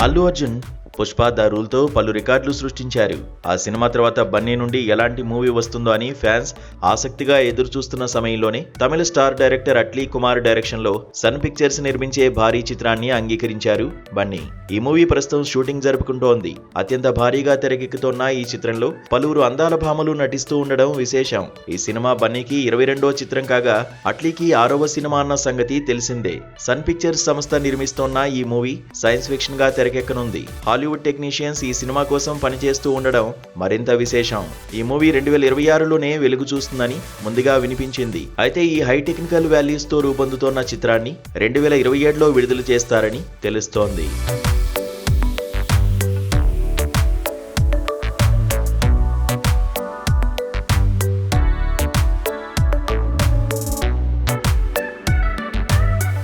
Allu Arjun Pushpa the రూల్తో పలు రికార్డులు సృష్టించారు. ఆ సినిమా తర్వాత బన్నీ నుండి ఎలాంటి మూవీ వస్తుందో అని ఫ్యాన్స్ ఆసక్తిగా ఎదురు చూస్తున్న సమయంలోనే తమిళ స్టార్ డైరెక్టర్ అట్లీ కుమార్ డైరెక్షన్లో సన్ పిక్చర్స్ నిర్మించే భారీ చిత్రాన్ని అంగీకరించారు బన్నీ. ఈ మూవీ ప్రస్తుతం షూటింగ్ జరుపుకుంటోంది. అత్యంత భారీగా తెరకెక్కుతోన్న ఈ చిత్రంలో పలువురు అందాల భామలు నటిస్తూ ఉండడం విశేషం. ఈ సినిమా బన్నీకి ఇరవై రెండో చిత్రం కాగా అట్లీకి ఆరవ సినిమా అన్న సంగతి తెలిసిందే. సన్ పిక్చర్స్ సంస్థ నిర్మిస్తోన్న ఈ మూవీ సైన్స్ ఫిక్షన్గా తెరకెక్కనుంది. హాలీవుడ్ టెక్నీషియన్స్ ఈ సినిమా కోసం పనిచేస్తూ ఉండడం మరింత విశేషం. ఈ మూవీ రెండు వేల ఇరవై ఆరులోనే వెలుగు చూస్తుందని ముందుగా వినిపించింది. అయితే ఈ హై టెక్నికల్తో రూపొందుతోన్న చిత్రాన్ని రెండు వేల ఇరవై ఏడులో విడుదల చేస్తారని తెలుస్తోంది.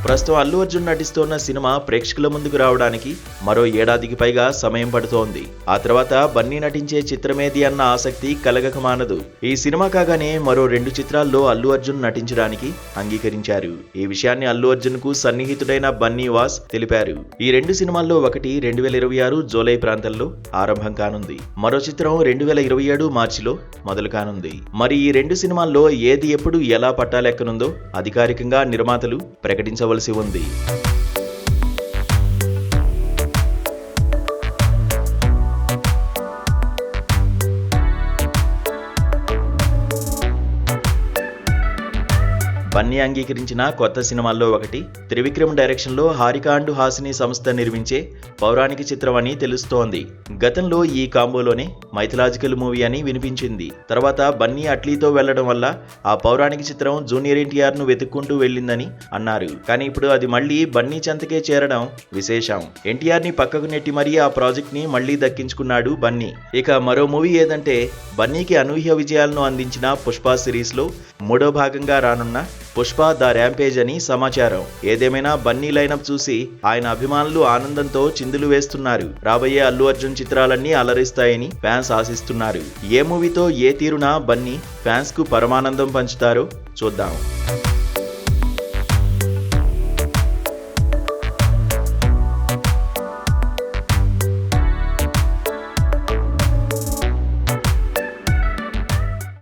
ప్రస్తుతం అల్లు అర్జున్ నటిస్తోన్న సినిమా ప్రేక్షకుల ముందుకు రావడానికి మరో ఏడాదికి పైగా సమయం పడుతోంది. ఆ తర్వాత బన్నీ నటించే చిత్రమేది అన్న ఆసక్తి కలగక మానదు. ఈ సినిమా కాగానే మరో రెండు చిత్రాల్లో అల్లు అర్జున్ నటించడానికి అంగీకరించారు. ఈ విషయాన్ని అల్లు అర్జున్కు సన్నిహితుడైన బన్నీ వాస్ తెలిపారు. ఈ రెండు సినిమాల్లో ఒకటి రెండు వేల ఇరవై ఆరు జూలై ప్రాంతంలో ఆరంభం కానుంది. మరో చిత్రం రెండు వేల ఇరవై ఏడు మార్చిలో మొదలు కానుంది. మరి ఈ రెండు సినిమాల్లో ఏది ఎప్పుడు ఎలా పట్టాలెక్కనుందో అధికారికంగా నిర్మాతలు ప్రకటించవలసి Global Seven బన్నీ అంగీకరించిన కొత్త సినిమాల్లో ఒకటి. త్రివిక్రమ్ డైరెక్షన్లో హారిక అండ్ హాసిని సంస్థ నిర్మించే పౌరాణిక చిత్రం అని తెలుస్తోంది. గతంలో ఈ కాంబోలోనే మైథలాజికల్ మూవీ అని వినిపించింది. తర్వాత బన్నీ అట్లీతో వెళ్ళడం వల్ల ఆ పౌరాణిక చిత్రం జూనియర్ ఎన్టీఆర్ను వెతుక్కుంటూ వెళ్ళిందని అన్నారు. కానీ ఇప్పుడు అది మళ్ళీ బన్నీ చెంతకే చేరడం విశేషం. ఎన్టీఆర్ని పక్కకు నెట్టి మరీ ఆ ప్రాజెక్ట్ని మళ్ళీ దక్కించుకున్నాడు బన్నీ. ఇక మరో మూవీ ఏదంటే బన్నీకి అనూహ్య విజయాలను అందించిన పుష్ప సిరీస్లో మూడో భాగంగా రానున్న పుష్ప ద ర్యాంపేజ్ అని సమాచారం. ఏదేమైనా బన్నీ లైనప్ చూసి ఆయన అభిమానులు ఆనందంతో చిందులు వేస్తున్నారు. రాబోయే అల్లు అర్జున్ చిత్రాలన్నీ అలరిస్తాయని ఫ్యాన్స్ ఆశిస్తున్నారు. ఏ మూవీతో ఏ తీరున బన్నీ ఫ్యాన్స్కు పరమానందం పంచుతారో చూద్దాం.